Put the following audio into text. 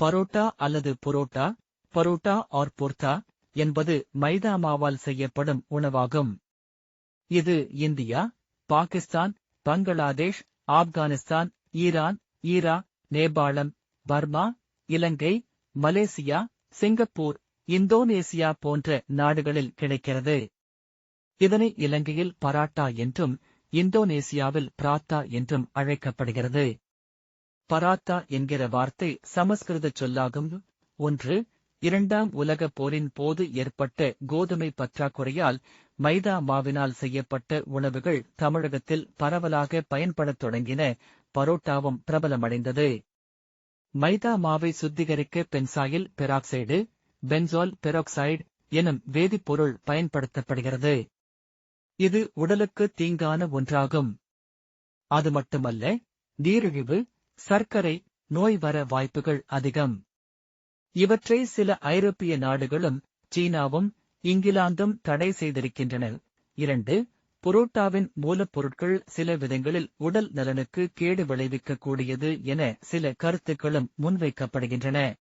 பரோட்டா அல்லது புரோட்டா பரோட்டா ஆர் பொர்த்தா என்பது மைதா மாவால் செய்யப்படும் உணவாகும். இது India Pakistan Bangladesh Afghanistan Iran Iraq Nepal Burma இலங்கை மலேசியா சிங்கப்பூர் இந்தோனேசியா போன்ற நாடுகளில் கிடைக்கிறது. இதனை இலங்கையில் பராட்டா என்றும் இந்தோனேசியாவில் பிராத்தா என்றும் அழைக்கப்படுகிறது. பராத்தா என்கிற வார்த்தை சமஸ்கிருத சொல்லாகும். ஒன்று இரண்டாம் உலகப் போரின் போது ஏற்பட்ட கோதுமை பற்றாக்குறையால் மைதா மாவினால் செய்யப்பட்ட உணவுகள் தமிழகத்தில் பரவலாக பயன்படத் தொடங்கின. பரோட்டாவும் பிரபலமடைந்தது. மைதா மாவை சுத்திகரிக்க பென்சாயில் பெராக்சைடு பென்சால் பெராக்சைடு எனும் வேதிப்பொருள் பயன்படுத்தப்படுகிறது. இது உடலுக்கு தீங்கான ஒன்றாகும். அது மட்டுமல்ல நீரிழிவு சர்க்கரை நோய் வர வாய்ப்புகள் அதிகம். இவற்றை சில ஐரோப்பிய நாடுகளும் சீனாவும் இங்கிலாந்தும் தடை செய்திருக்கின்றன. இரண்டு புரோட்டாவின் மூலப்பொருட்கள் சில விதங்களில் உடல் நலனுக்கு கேடு விளைவிக்கக்கூடியது என சில கருத்துக்களும் முன்வைக்கப்படுகின்றன.